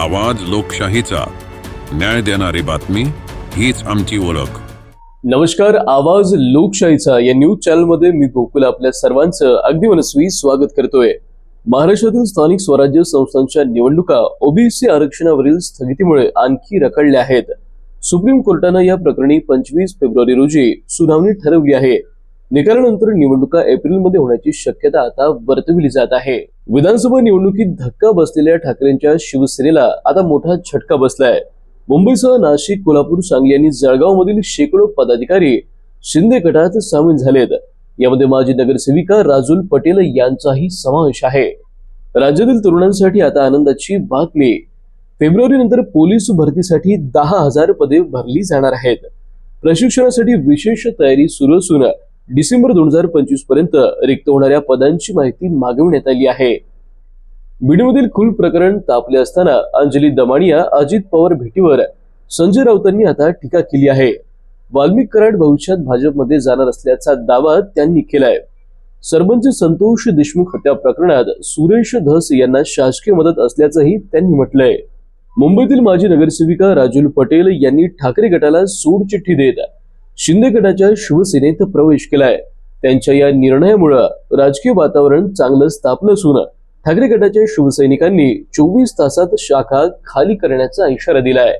आवाज लोकशाहीचा. न्याय देणारी बातमी हीच आमची ओळख. नमस्कार आवाज लोकशाहीचा. या न्यूज चॅनलमध्ये मी गोकुल आपल्या सर्वांचं अगदी मनस्वी स्वागत करतोय. महाराष्ट्रातील स्थानिक स्वराज्य संस्थांच्या निवडणुका ओबीसी आरक्षणावरील स्थगितीमुळे आणखी रखडल्या आहेत. सुप्रीम कोर्टानं या प्रकरणी पंचवीस फेब्रुवारी रोजी सुनावणी ठरवली आहे. निकालानंतर निवडणुका एप्रिलमध्ये होण्याची शक्यता आता वर्तविली जात आहे. विधानसभा निवडणुकीत धक्का बसलेल्या ठाकरेंच्या शिवसेनेला आता मोठा झटका बसलाय. मुंबईसह नाशिक कोल्हापूर सांगली आणि जळगाव मधील शेकडो पदाधिकारी शिंदे गटात सामील झालेत. यामध्ये माजी नगरसेविका राजुल पटेल यांचाही समावेश आहे. राज्यातील तरुणांसाठी आता आनंदाची बातमी. फेब्रुवारी नंतर पोलीस भरतीसाठी दहा हजार पदे भरली जाणार आहेत. प्रशिक्षणासाठी विशेष तयारी सुरू असून डिसेंबर दोन हजार पंचवीसपर्यंत रिक्त होणाऱ्या पदांची माहिती मागविण्यात आली आहे. बीडमधील खुल प्रकरण तापले असताना अंजली दमानिया अजित पवार भेटीवर संजय राऊतांनी आता टीका केली आहे. वाल्मिक कराड भविष्यात भाजपमध्ये जाणार असल्याचा दावा त्यांनी केलाय. सरपंच संतोष देशमुख हत्या प्रकरणात सुरेश धस यांना शासकीय मदत असल्याचंही त्यांनी म्हटलंय. मुंबईतील माजी नगरसेविका राजुल पटेल यांनी ठाकरे गटाला सोड चिठ्ठी देत शिंदे गटाच्या शिवसेनेत प्रवेश केलाय. त्यांच्या या निर्णयामुळं राजकीय वातावरण चांगलं स्थापलं असून ठाकरे गटाच्या शिवसैनिकांनी चोवीस तासात शाखा खाली करण्याचा इशारा दिलाय.